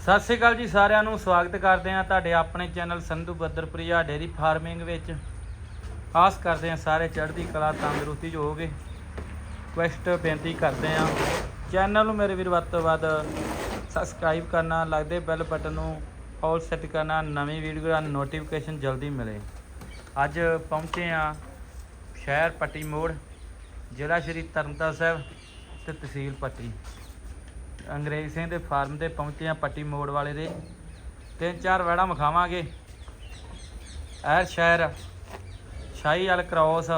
ਸਤਿ ਸ਼੍ਰੀ ਅਕਾਲ ਜੀ ਸਾਰਿਆਂ ਨੂੰ, ਸਵਾਗਤ ਕਰਦੇ ਹਾਂ ਤੁਹਾਡੇ ਆਪਣੇ ਚੈਨਲ ਸੰਧੂ ਬੱਦਰਪ੍ਰਿਆ ਡੇਰੀ ਫਾਰਮਿੰਗ ਵਿੱਚ। ਆਸ ਕਰਦੇ ਹਾਂ ਸਾਰੇ ਚੜ੍ਹਦੀ ਕਲਾ, ਤੰਦਰੁਸਤੀ 'ਚ ਹੋਗੇ ਕੁਐਸਟ ਬੇਨਤੀ ਕਰਦੇ ਹਾਂ। ਚੈਨਲ ਨੂੰ ਮੇਰੇ ਵੀਰ ਵੱਧ ਤੋਂ ਵੱਧ ਸਬਸਕ੍ਰਾਈਬ ਕਰਨਾ, ਲੱਗਦੇ ਬੈਲ ਬਟਨ ਨੂੰ ਆਲ ਸੈੱਟ ਕਰਨਾ, ਨਵੀਂ ਵੀਡੀਓ ਦਾ ਨੋਟੀਫਿਕੇਸ਼ਨ ਜਲਦੀ ਮਿਲੇ। ਅੱਜ ਪਹੁੰਚੇ ਹਾਂ ਸ਼ਹਿਰ ਪੱਟੀ ਮੋੜ, ਜ਼ਿਲ੍ਹਾ ਸ਼੍ਰੀ ਤਰਨਤਾਰਨ ਸਾਹਿਬ ਤੇ ਤਹਿਸੀਲ ਪੱਟੀ। ਅੰਗਰੇਜ਼ ਸਿੰਘ ਦੇ ਫਾਰਮ ਤੇ ਪਹੁੰਚੇ ਆ ਪੱਟੀ ਮੋੜ ਵਾਲੇ ਦੇ। ਤਿੰਨ ਚਾਰ ਵੜਾ ਮਖਾਵਾਂਗੇ ਐਰ ਸ਼ਹਿਰ ਸ਼ਾਹੀ ਵਾਲ ਕ੍ਰੋਸ,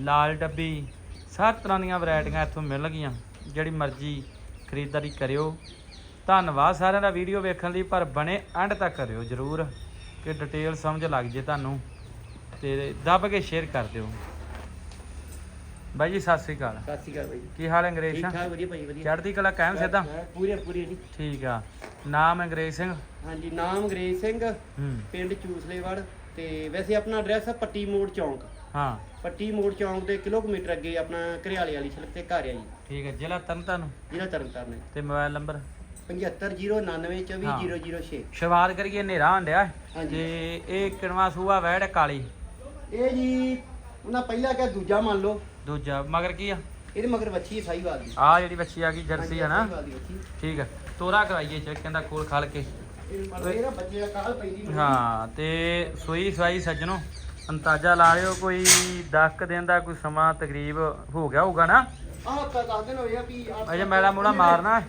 ਲਾਲ ਡੱਬੀ ਸਾਰ ਤਰ੍ਹਾਂ ਦੀਆਂ ਵੈਰਾਈਟੀਆਂ ਇੱਥੋਂ ਮਿਲਣਗੀਆਂ ਜਿਹੜੀ ਮਰਜ਼ੀ ਖਰੀਦਦਾਰੀ ਕਰਿਓ। ਧੰਨਵਾਦ ਸਾਰਿਆਂ ਦਾ ਵੀਡੀਓ ਵੇਖਣ ਲਈ, ਪਰ ਬਣੇ ਐਂਡ ਤੱਕ ਕਰਿਓ ਜਰੂਰ। ਕਿ ਡਿਟੇਲ ਸਮਝ ਲੱਗ ਜੇ ਤੁਹਾਨੂੰ ਤੇ ਦੱਬ ਕੇ ਸ਼ੇਅਰ ਕਰ ਦਿਓ। ਬਾਈ ਜੀ ਸਤਿ ਸ੍ਰੀ ਅਕਾਲ। ਸਤਿ ਸ਼੍ਰੀ ਅਕਾਲ ਬਾਈ। ਕੀ ਹਾਲ ਹੈ ਅੰਗਰੇਜ਼ ਠੀਕ ਸਿੰਘ? ਠਾਕ ਵਧੀਆ ਭਾਈ ਵਧੀਆ। ਚੜ੍ਹਦੀ ਕਲਾ ਕਾਇਮ ਸਿੱਧਾ? ਪੂਰੇ ਪੂਰੇ ਜੀ। ਠੀਕ ਆ। ਨਾਮ ਅੰਗਰੇਜ਼ ਸਿੰਘ? ਹਾਂਜੀ ਨਾਮ ਅੰਗਰੇਜ਼ ਸਿੰਘ। ਹੂੰ। ਪਿੰਡ ਚੂਸਲੇਵੜ ਤੇ ਵੈਸੇ ਆਪਣਾ ਐਡਰੈਸ ਹੈ ਪੱਟੀ ਮੋੜ ਚੌਂਕ। ਹਾਂ। ਪੱਟੀ ਮੋੜ ਚੌਂਕ ਦੇ ਕਿਲੋਮੀਟਰ ਅੱਗੇ ਆਪਣਾ ਘਰਿਆਲੇ ਵਾਲੀ ਸੜਕ ਤੇ ਘਰ ਆ ਜੀ। ਠੀਕ ਹੈ ਜ਼ਿਲ੍ਹਾ ਤਰਨਤਾਰਨ? ਜ਼ਿਲ੍ਹਾ ਤਰਨਤਾਰਨ ਹੈ ਤੇ ਮੋਬਾਈਲ ਨੰਬਰ? 7509924006 ਸ਼ੁਰੂਆਤ ਕਰੀਏ ਹਨੇਰਾ ਹਾਂਜੀ। ਤੇ ਇਹ ਕਿਣਵਾ ਸੂਆ ਵੈੜ ਕਾਲੀ। ਇਹ ਜੀ ਉਹਨਾਂ ਪਹਿਲਾਂ ਕਿਹਾ ਦੂਜਾ ਮੰਨ ਲਓ। ਦੂਜਾ ਮਗਰ ਕੀ ਆ ਇਹਦੇ ਮਗਰ ਵੱਛੀ ਹੈ ਸਾਈਵਾਲ ਦੀ ਆ ਜਿਹੜੀ ਬੱਚੀ ਆ ਗਈ ਜਰਸੀ ਆ ਨਾ ਸਾਹੀਵਾਲ ਦੀ ਵੱਛੀ। ਠੀਕ ਆ ਤੋਰਾ ਕਰਾਈਏ ਚੈੱਕ ਕਹਿੰਦਾ ਖੋਲ ਖਾਲ ਕੇ ਇਹ ਮਤਲਬ ਇਹਦਾ ਬੱਚੇ ਦਾ ਕਾਲ ਪੈਂਦੀ ਹੋਣੀ। ਹਾਂ ਤੇ ਸੂਈ ਸਵਾਈ ਸੱਜਣੋ ਅੰਦਾਜ਼ਾ ਲਾ ਲਿਓ ਕੋਈ 10 ਕੁ ਦਿਨ ਦਾ ਕੋਈ ਸਮਾਂ ਤਕਰੀਬ ਹੋ ਗਿਆ ਹੋਊਗਾ ਨਾ ਆਹ ਤਾਂ ਦੱਸ ਦਿਨ ਹੋਇਆ ਵੀ ਅਜੇ ਮੈਲਾ ਮੂਲਾ ਮਾਰਨਾ ਹੈ।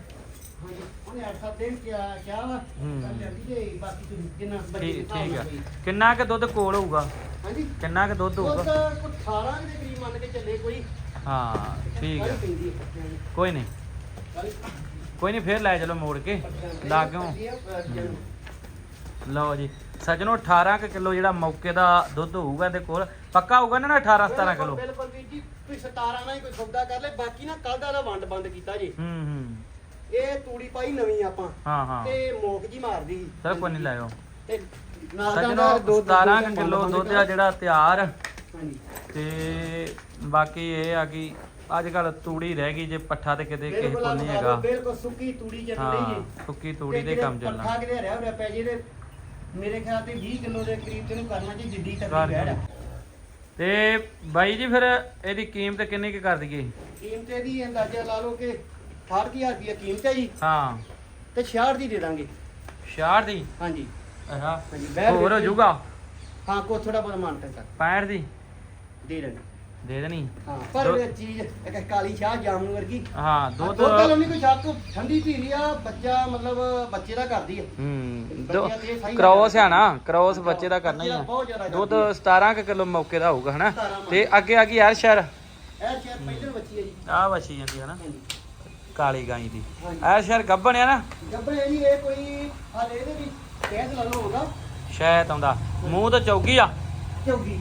ਉਹਨੇ 8-7 ਦਿਨ ਕਿਹਾ ਕਿਹਾ ਵਾ ਹੂੰ। ਕੱਲ੍ਹ ਲਿਆਂਦੀ ਤੇ ਬਾਕੀ ਤੁਸੀਂ ਜਿੰਨਾ ਬੱਚੇ ਠੀਕ ਦੇ ਹਿਸਾਬ ਠੀਕ ਆ। ਨਾਲ ਕੋਈ। ਕਿੰਨਾ ਕੁ ਦੁੱਧ ਕੋਲ ਹੋਊਗਾ? ਹਾਂਜੀ। ਕਿੰਨਾ ਕੁ ਦੁੱਧ ਉਹ ਹੋਊਗਾ? ਤਾਂ ਕੋਈ 18 ਦੇ ਕਰੀਬ ਮੰਨ ਕੇ ਚੱਲੇ ਕੋਈ। ਹਾਂ ਠੀਕ ਆ। ਹੈ। ਕੋਈ ਨਹੀਂ। ਕੋਈ ਨਹੀਂ ਫੇਰ ਲੈ ਚਲੋ ਮੋੜ ਕੇ। ਲਾਗੋਂ ਹੈ, ਲਓ ਜੀ ਸੱਜਣੋ 18 ਕੁ ਕਿਲੋ ਜਿਹੜਾ ਮੌਕੇ ਦਾ ਦੁੱਧ ਹੋਊਗਾ ਇਹਦੇ ਕੋਲ। ਪੱਕਾ ਹੋਊਗਾ ਨਾ 18 17 ਕਿਲੋ? ਬਿਲਕੁਲ ਵੀਰ ਜੀ ਕੋਈ 17 ਨਾਲ ਹੀ ਕੋਈ ਸੌਦਾ ਕਰ ਲੈ ਬਾਕੀ ਨਾ ਕੱਲ ਦਾ ਦਾ ਵੰਡ ਬੰਦ ਕੀਤਾ ਜੀ। ਹੂੰ ਹੂੰ। ਇਹ ਤੂੜੀ ਪਾਈ ਨਵੀਂ ਆਪਾਂ। ਹਾਂ ਹਾਂ। ਤੇ ਮੋਕ ਜੀ ਮਾਰਦੀ ਸੀ। ਚਲ ਕੋਈ ਨਹੀਂ ਲਾਇਓ ਤੇ ਨਾਲ ਦਾ ਦੋ- ਦੋ 17 ਦਿਨ ਕੁ ਕਿਲੋ ਦੁੱਧ ਆ ਜਿਹੜਾ ਤਿਆਰ। ਹਾਂਜੀ। ਤੇ ਬਾਕੀ ਇਹ ਆ ਕਿ ਅੱਜ ਕੱਲ ਤੂੜੀ ਰਹਿ ਗਈ ਜੇ ਪੱਠਾ ਤੇ ਕਿਤੇ ਕਿਸੇ ਕੋਲ ਨਹੀਂ ਹੈਗਾ। ਬਿਲਕੁਲ ਸੁੱਕੀ ਤੂੜੀ ਚੱਲ ਰਹੀ ਹਾਂ। ਸੁੱਕੀ ਤੂੜੀ ਦੇ ਕੰਮ ਪੱਠਾ ਚੱਲਣਾ ਕਿਤੇ ਹਰਿਆ ਹੋਇਆ ਪੈ ਜੇ ਤੇ ਮੇਰੇ ਖਿਆਲ ਤੇ 20 ਕਿਲੋ ਦੇ ਕਰੀਬ ਤੈਨੂੰ ਕਰਨਾ ਜੀ ਜਿੱਡੀ ਤੱਕ ਬੈੜ ਤੇ ਬਾਈ ਜੀ ਫਿਰ ਇਹਦੀ ਕੀਮਤ ਕਿੰਨੀ ਕੁ ਕਰ ਦਈਏ? ਕੀਮਤ ਇਹਦੀ ਅੰਦਾਜ਼ਾ ਲਾ ਲਓ ਕਿ 60000 ਰੁਪਏ ਕੀਮਤ ਹੈ ਜੀ। ਹਾਂ। ਤੇ 66 ਦੀ ਦੇ ਦਾਂਗੇ। 66 ਦੀ? ਹਾਂਜੀ। ਆਹਾ ਹਾਂਜੀ ਬੈਠ ਹੋਰ ਹੋ ਜਾਊਗਾ ਹਾਂ ਕੋ ਥੋੜਾ ਬਹੁਤ ਮਾਨਤਨ ਕਰ। 65 ਦੀ? ਦੇ ਦਾਂਗੇ ਦੇ ਦੇਣੀ? ਹਾਂ ਪਰ ਦੋ- ਇਹ ਚੀਜ਼ ਇੱਕ ਕਾਲੀ ਸ਼ਾਹ ਜਾਮਨ ਵਰਗੀ। ਹਾਂ ਦੁੱਧ ਦੁੱਧ ਵਾਲੋਂ ਨਹੀਂ ਕੋਈ ਸ਼ੱਕ ਠੰਡੀ ਧੀਰੀ ਆ ਬੱਚਾ ਮਤਲਬ ਬੱਚੇ ਦਾ ਕਰਦੀ ਆ। ਹੂੰ ਬੱਚਿਆਂ ਤੇ ਸਹੀ ਕ੍ਰੋਸ ਆ ਨਾ ਕ੍ਰੋਸ ਬੱਚੇ ਦਾ ਕਰਨਾ ਹੀ ਬੱਚੇ ਦਾ ਆ। ਬਹੁਤ ਜ਼ਿਆਦਾ ਦੁੱਧ ਕਰਦੀ 17 ਕੁ ਕਿਲੋ ਮੌਕੇ ਦਾ ਹੋਊਗਾ ਹਨਾ? 17 ਤੇ ਅੱਗੇ ਆ ਗਈ ਯਾਰ ਸ਼ਹਿਰ? ਆ। ਇਹ ਸ਼ਾਇਦ ਪਹਿਲਾਂ ਬੱਚੀ ਹੈ ਜੀ। ਆ ਵਛੀ ਜਾਂਦੀ ਹਨਾ ਹਾਂਜੀ। ਕਾਲੀ ਗਾਈ ਦੀ। ਹਾਂਜੀ। ਐ ਸ਼ਹਿਰ ਗੱਬਣ ਆ ਨਾ। ਗੱਬੇ ਜੀ ਇਹ ਕੋਈ ਹਾਲੇ ਇਹਦੇ ਵੀ ਕਹਿਦ ਲਾ ਲਓ ਹੁੰਦਾ ਸ਼ਾਇਦ ਆਉਂਦਾ। ਮੂੰਹ ਤਾਂ ਚੌਗੀ ਆ। ਚੌਗੀ।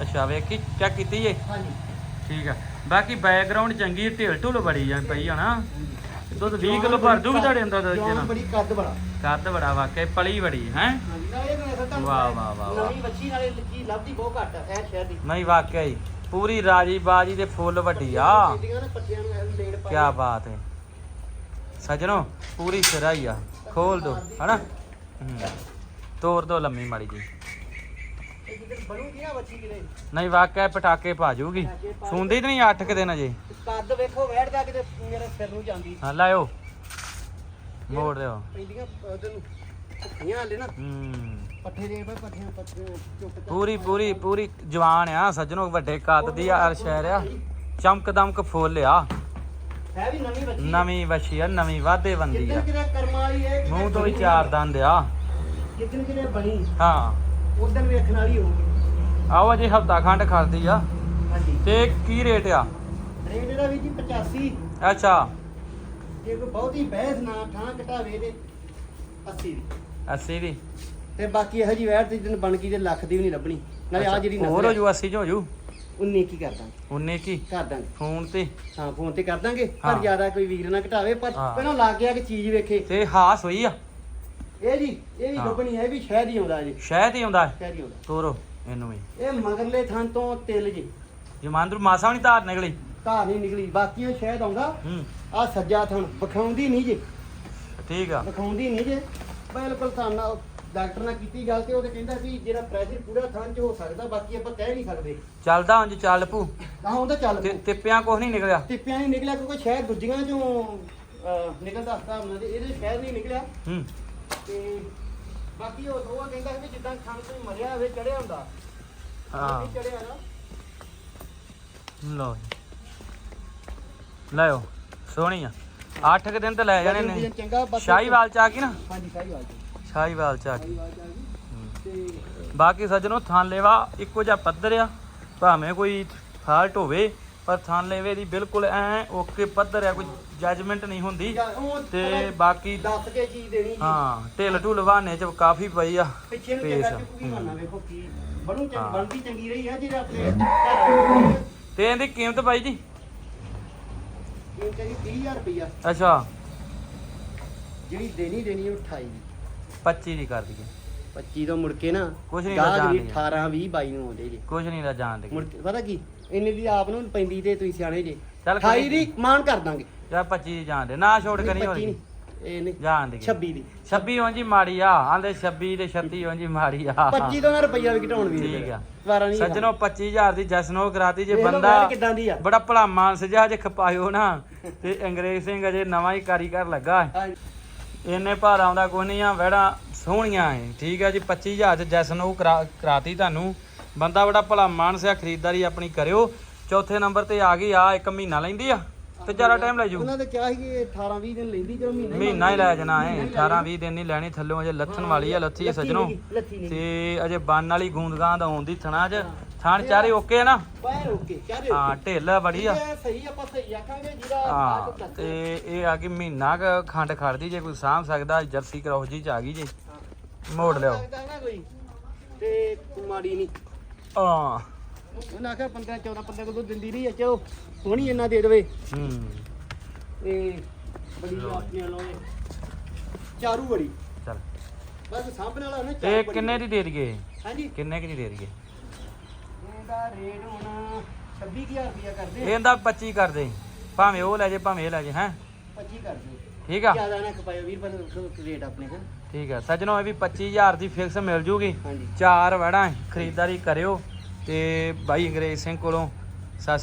ਅੱਛਾ ਵੇਖੀ ਚੈੱਕ ਕੀਤੀ ਜੇ? ਹਾਂਜੀ। ਠੀਕ ਆ। ਬਾਕੀ ਬੈਕਗ੍ਰਾਉਂਡ ਚੰਗੀ ਢਿਲ ਢੁਲ ਬੜੀ ਜਾਂ ਪਈ ਹਨਾ ਦੁੱਧ 20 ਕਿਲੋ ਭਰ ਦੂਗੀ ਤੁਹਾਡੇ ਅੰਦਰ ਜਵਾਨ ਜਨਾ। ਬੜੀ ਕੱਦ ਬੜਾ ਕੱਦ ਬੜਾ ਵਾਕਿਆ ਪਲੀ ਬੜੀ ਹੈ? ਵਾਹ, ਵਾਹ, ਵਾਹ। ਨਵੀਂ ਬੱਚੀ ਨਾਲੇ ਲੱਗੀ ਲੱਭਦੀ ਬਹੁਤ ਘੱਟ ਇਹ ਸ਼ਹਿਰ ਦੀ। ਨਹੀਂ ਵਾਕਿਆ ਹੀ ਪੂਰੀ ਰਾਜੀ ਬਾਜੀ ਦੇ ਫੁੱਲ ਵੱਡੀ ਆ। ਕੀ ਬਾਤ ਹੈ। ਸਜਣੋ ਪੂਰੀ ਸਿਰਾ ਹੀ ਆ। ਖੋਲ ਦੋ ਹਨਾ। ਤੋੜ ਦੋ ਲੰਮੀ ਮਾੜੀ ਜੀ ਨਹੀਂ ਵਾਕਿਆ ਪਟਾਕੇ ਪਾ ਜੂਗੀ। ਸੁਣਦੀ ਤਾਂ ਨਹੀਂ 8 ਕਿ ਦਿਨ ਅਜੇ। ਕੱਦ ਵੇਖੋ ਵੈੜ ਦਾ ਕਿਤੇ ਮੇਰੇ ਸਿਰ ਨੂੰ ਜਾਂਦੀ। ਹਾਂ ਲਾਇਓ। ਮੋੜ ਦਿਓ। ਪੈਂਦੀਆਂ ਉਹਦੇ ਨੂੰ ਭੁੱਖੀਆਂ ਹਲੇ ਨਾ। ਹੂੰ। ਪੱਠੇ ਦੇ ਪਏ ਪੱਠਿਆਂ ਪੱਠੇ ਚੁੱਕ ਚੱਕ ਪੂਰੀ ਪੂਰੀ ਪੂਰੀ ਜਵਾਨ ਆ ਸੱਜਣੋ ਵੱਡੇ ਕੱਦ ਦੀ ਆ ਸ਼ਹਿਰ ਆ। ਚਮਕ ਦਮਕ ਫੁੱਲ ਆ। ਹੈ ਵੀ ਨਵੀਂ ਬੱਚੀ ਨਵੀਂ ਆ ਨਵੀਂ ਵਾਧੇ ਬੰਦੀ ਆ। ਕਿਤੇ ਕਰਮਾਂ ਵਾਲੀ ਇਹ ਕਿਤੇ ਮੂੰਹ ਤੋਂ ਬਣੀ ਚਾਰ ਦੰਦ ਆ। ਜਿੱਦਣ ਕਿਤੇ ਬਣੀ ਹਾਂ। ਉਦੋਂ ਵੇਖਣ ਵਾਲੀ ਹੋਊਗੀ ਆਓ ਅਜੇ ਹਫਤਾ ਖੰਡ ਖੜਦੀ ਆ। ਹਾਂਜੀ। ਤੇ ਕੀ ਰੇਟ ਆ? ਰੇਟ ਇਹਦਾ ਵੀ ਜੀ 85 ਅੱਛਾ। ਜੇ ਕੋਈ ਬਹੁਤੀ ਬਹਿਸ ਨਾ ਠਾਂ ਘਟਾਵੇ ਤੇ 80 ਦੀ। 80 ਦੀ? ਤੇ ਬਾਕੀ ਇਹੋ ਜੀ ਵੈੜ ਤੇ ਦਿਨ ਬਣ ਗਈ ਤੇ ਲੱਖ ਦੀ ਵੀ ਨਹੀਂ ਲੱਭਣੀ। ਨਾਲੇ ਆ ਜਿਹੜੀ ਹੋਰ ਹੋ ਜੂ 80 ਚ ਹੋ ਜੂ? 19 ਕੀ ਕਰ ਦਾਂਗੇ। 19 ਕੀ? ਕਰ ਦਾਂਗੇ। ਫੋਨ ਤੇ? ਹਾਂ ਫੋਨ ਤੇ ਕਰ ਦਾਂਗੇ। ਪਰ ਜ਼ਿਆਦਾ ਕੋਈ ਵੀਰ ਨਾ ਘਟਾਵੇ ਪਰ। ਪਹਿਲਾਂ ਲੱਗ ਗਿਆ ਕਿ ਚੀਜ਼ ਵੇਖੇ। ਤੇ ਹਾਸ ਹੋਈ ਆ? ਇਹ ਜੀ ਇਹ ਵੀ। ਗੱਬਣੀ ਹੈ ਇਹ ਵੀ ਸ਼ਹਿਦ ਹੀ ਆਉਂਦਾ ਜੀ। ਸ਼ਾਇਦ ਹੀ ਆਉਂਦਾ। ਸ਼ਹਿਦ ਹੀ ਆਉਂਦਾ। ਤੋਰੋ ਇਹਨੂੰ ਵੀ। ਇਹ ਮਗਰਲੇ ਥਾਂ ਤੋਂ ਤਿਲ ਜੀ। ਜਮਾਂਦਰੂ ਮਾਸਾ ਵੀ ਨੀ ਧਾਰ ਨਿਕਲੀ। ਧਾਰ ਨਹੀਂ ਨਿਕਲੀ ਬਾਕੀਆਂ ਸ਼ਹਿਦ ਆਉਂਦਾ। ਹੂੰ। ਆ ਸੱਜਾ ਥਣ ਵਿਖਾਉਂਦੀ ਨਹੀਂ ਜੀ। ਠੀਕ ਆ। ਦਿਖਾਉਂਦੀ ਨਹੀਂ ਜੇ। ਬਿਲਕੁਲ ਸਾਹਮਣਾ ਡਾਕਟਰ ਨਾਲ ਕੀਤੀ ਗੱਲ ਤੇ ਉਹਦੇ ਕਹਿੰਦਾ ਵੀ ਜਿਹੜਾ ਪ੍ਰੈਸ਼ਰ ਪੂਰਾ ਥਾਂ 'ਚ ਹੋ ਸਕਦਾ ਬਾਕੀ ਆਪਾਂ ਕਹਿ ਨਹੀਂ ਸਕਦੇ। ਚੱਲਦਾ ਉਂਝ ਚੱਲ ਪੂ। ਤਾਂ ਹੁੰਦਾ ਚੱਲ ਤੇ ਟਿੱਪਿਆਂ ਕੁਛ ਨਹੀਂ ਨਿਕਲਿਆ। ਟਿੱਪਿਆਂ ਨਹੀਂ ਨਿਕਲਿਆ ਕਿਉਂਕਿ ਸ਼ਾਇਦ ਦੂਜੀਆਂ ਚੋਂ ਅਹ, ਨਿਕਲਦਾ ਹਿਸਾਬ ਨਾਲ ਤੇ ਇਹਦੇ ਸ਼ਾਇਦ ਨਹੀਂ ਨਿਕਲਿਆ। ਹੂੰ। ਤੇ ਬਾਕੀ ਉਹ ਉਹ ਕਹਿੰਦਾ ਸੀ ਵੀ ਜਿੱਦਾਂ ਖਾਣ ਤੋਂ ਮਰਿਆ ਹੋਵੇ ਚੜਿਆ ਹੁੰਦਾ। ਹਾਂ। ਚੜਿਆ ਨਾ। ਲਓ ਜੀ। ਲਿਓ ਸੋਹਣੀ ਆ। 8 ਕੁ ਦਿਨ ਤੇ ਲੈ ਜਾਣੇ ਨੇ। ਚੰਗਾ ਬਾਕੀ ਸ਼ਾਹੀਵਾਲ ਚ ਆ ਗਈ ਨਾ? ਹਾਂਜੀ ਸ਼ਾਹੀਵਾਲ ਚ ਆ ਸ਼ਾਹੀਵਾਲ ਚ ਆ ਗਈ ਬਾਕੀ ਸੱਜਣੋ ਥਾਂ ਲੈਵਾ ਇੱਕੋ ਜਿਹਾ ਪੱਧਰ ਆ। ਭਾਵੇਂ ਕੋਈ ਫਾਲਟ ਹੋਵੇ ਪਰ ਥਾਂ ਲੈਵੇ ਦੀ ਬਿਲਕੁਲ ਐ ਓਕੇ ਪੱਧਰ ਆ ਕੋਈ ਜੱਜਮੈਂਟ ਨਹੀਂ ਹੁੰਦੀ। ਤੇ ਬਾਕੀ ਦੱਸ ਕੇ ਚੀਜ਼ ਦੇਣੀ ਜੀ। ਹਾਂ ਢਿੱਲ ਢੁੱਲ ਬਹਾਨੇ ਚ ਕਾਫੀ ਪਈ ਆ ਪਿੱਛੇ ਨੂੰ ਆ। ਚੁੱਕੀ ਹੋਣਾ ਵੇਖੋ ਕੀ ਬਣੂ। ਚੰਗ ਬਣਦੀ ਚੰਗੀ ਰਹੀ ਹੈ ਜਿਹੜਾ ਤੇ ਇਹਦੀ ਕੀਮਤ ਬਾਈ ਜੀ? ਇਹ ਕਰੀ 30000 ਰੁਪਇਆ ਅੱਛਾ। ਜਿਹੜੀ ਦੇਣੀ ਦੇਣੀ ਉਹ 28 ਦੀ 25 ਦੀ ਕਰ ਦਈਏ। 25 ਤੋਂ ਮੁੜ ਕੇ ਨਾ ਕੁਛ ਨੀ ਗਾਹਕ ਵੀ ਦੀ। 18 20 22 ਨੂੰ ਆਉਂਦੇ ਜੇ। ਕੁਝ ਨਹੀਂ ਦਾ ਜਾਣ ਦੇ ਮੁੜ ਕੇ ਪਤਾ ਕੀ? ਇੰਨੇ ਦੀ ਆਪ ਨੂੰ ਪੈਂਦੀ ਤੇ ਤੁਸੀਂ ਸਿਆਣੇ ਜੇ। ਚੱਲ 28 ਦੀ ਮਾਨ ਕਰ ਦਾਂਗੇ। ਜਾਂ 25 ਦੀ ਜਾਣ ਦੇ ਨਾ ਛੋੜ ਕਰੀ 25 ਹੋਣੀ ਨਹੀਂ। ਇਹ ਨਹੀਂ ਜਾਣ ਦੇ 26 ਦੀ। 26 ਉਂਝ ਹੀ ਮਾੜੀ ਆ ਆਂਦੇ 26 ਤੇ 36 ਉਂਝ ਹੀ ਮਾੜੀ ਆ। 25 ਤੋਂ ਨਾ ਰੁਪਈਆ ਵੀ ਘਟਾਉਣ ਵੀ ਠੀਕ ਆ। ਵਾਰਾ ਨਹੀਂ ਸੱਜਣੋ 25000 ਦੀ ਜਸਨੋ ਕਰਾਤੀ ਜੇ ਵੇਖ ਲਓ ਬੰਦਾ ਗੱਲ ਕਿੱਦਾਂ ਦੀ ਆ। ਬੜਾ ਭਲਾ ਮਾਨਸ ਜਿਹਾ ਜੇ ਖਪਾਇਓ ਨਾ ਤੇ ਅੰਗਰੇਜ਼ ਸਿੰਘ ਅਜੇ ਨਵਾਂ ਹੀ ਕਾਰੀਗਰ ਲੱਗਾ ਇੰਨੇ ਭਾਰ ਆਉਂਦਾ ਕੋਈ ਨਹੀਂ ਆ ਵੜਾ ਸੋਹਣੀਆਂ ਏ ਠੀਕ ਹੈ ਜੀ 25000 ਚ ਜਸਨੋ ਕਰਾ- ਕਰਾਤੀ ਤੁਹਾਨੂੰ। ਬੰਦਾ ਬੜਾ ਭਲਾ ਮਾਨਸ ਆ ਖਰੀਦਦਾਰੀ ਆਪਣੀ ਕਰਿਓ। ਚੌਥੇ ਨੰਬਰ ਤੇ ਆ ਗਈ ਆ ਇੱਕ ਮਹੀਨਾ ਲੈਂਦੀ ਆ। ਤੇ ਜ਼ਿਆਦਾ ਟਾਈਮ ਲੈ ਜੂ ਉਹਨਾਂ ਦੇ ਕਿਹਾ ਸੀ ਕਿ 18 20 ਦਿਨ ਲੈਂਦੀ ਚਲੋ ਮਹੀਨਾ ਮਹੀਨਾ ਹੀ ਲੈ ਜਾਣਾ ਏ 18 20 ਦਿਨ ਨਹੀਂ ਲੈਣੀ ਥੱਲੋਂ ਅਜੇ ਲੱਥਣ ਵਾਲੀ ਆ ਲੱਥੀ ਸੱਜਣੋ। ਤੇ ਅਜੇ ਬੰਨ ਵਾਲੀ ਗੂੰਦਗਾਂਦ ਆਉਂਦੀ ਥਣਾ 'ਚ। ਥਣ ਚਾਰੇ ਓਕੇ ਆ ਨਾ? ਬਾਹਰ ਓਕੇ ਚਾਰੇ ਹਾਂ ਢਿੱਲ ਬੜੀ ਆ। ਸਹੀ ਆਪਾਂ ਸਹੀ ਆਖਾਂਗੇ ਹਾਂ ਦੱਸ। ਤੇ ਇਹ ਆ ਕਿ ਮਹੀਨਾ ਕੁ ਖੰਡ ਖੜਦੀ ਜੇ ਕੋਈ ਸਾਂਭ ਸਕਦਾ ਜਰਸੀ ਕਰੋਸ ਜੀ ਚ ਆ ਗਈ ਜੇ। ਮੋੜ ਲਿਓ ਨਾ ਤੇ ਮਾੜੀ ਨਹੀਂ। ਹਾਂ। ਉਹਨਾਂ ਆਖਿਆ 15 14 15 ਕਿਲੋ ਦਿੰਦੀ ਰਹੀ ਆ ਚਲੋ ਹੁਣ ਹੀ ਇੰਨਾ ਦੇ ਦੇਵੇ। ਹੂੰ ਤੇ ਬੜੀ ਆਪਣੇ ਵੱਲੋਂ ਇਹ ਚਾਰੂ ਬੜੀ ਚਲ। ਬਸ ਸਾਹਮਣੇ ਵਾਲਾ ਨਾ ਇਹ ਕਿੰਨੇ ਦੀ ਦੇ ਦਈਏ? ਹਾਂਜੀ। ਕਿੰਨੇ ਕੀ ਦੀ ਦੇ ਦਈਏ? ਇਹਦਾ ਰੇਟ ਹੁਣ 26000 ਰੁਪਇਆ ਕਰਦੇ। ਇਹਦਾ 25 ਕਰ ਦੇ। ਭਾਵੇਂ ਉਹ ਲੈ ਜੇ ਭਾਵੇਂ ਇਹ ਲੈ ਜੇ ਹੈ? 25 ਕਰਦੇ ਠੀਕ ਆ। ਜ਼ਿਆਦਾ ਨਾ ਖਪਾਇਓ ਵੀਰ ਪਰ ਰੇਟ ਆਪਣੇ ਹਾਂ? ਠੀਕ ਆ। ਸੱਜਣੋ ਇਹ ਵੀ 25000 ਦੀ ਫਿਕਸ ਮਿਲ ਜੂਗੀ। ਹਾਂਜੀ। ਚਾਰ ਵੜਾਂ ਖਰੀਦਦਾਰੀ ਕਰਿਓ। ਤੇ ਬਾਈ ਅੰਗਰੇਜ਼ ਸਿੰਘ ਕੋਲੋਂ ਸਤਿ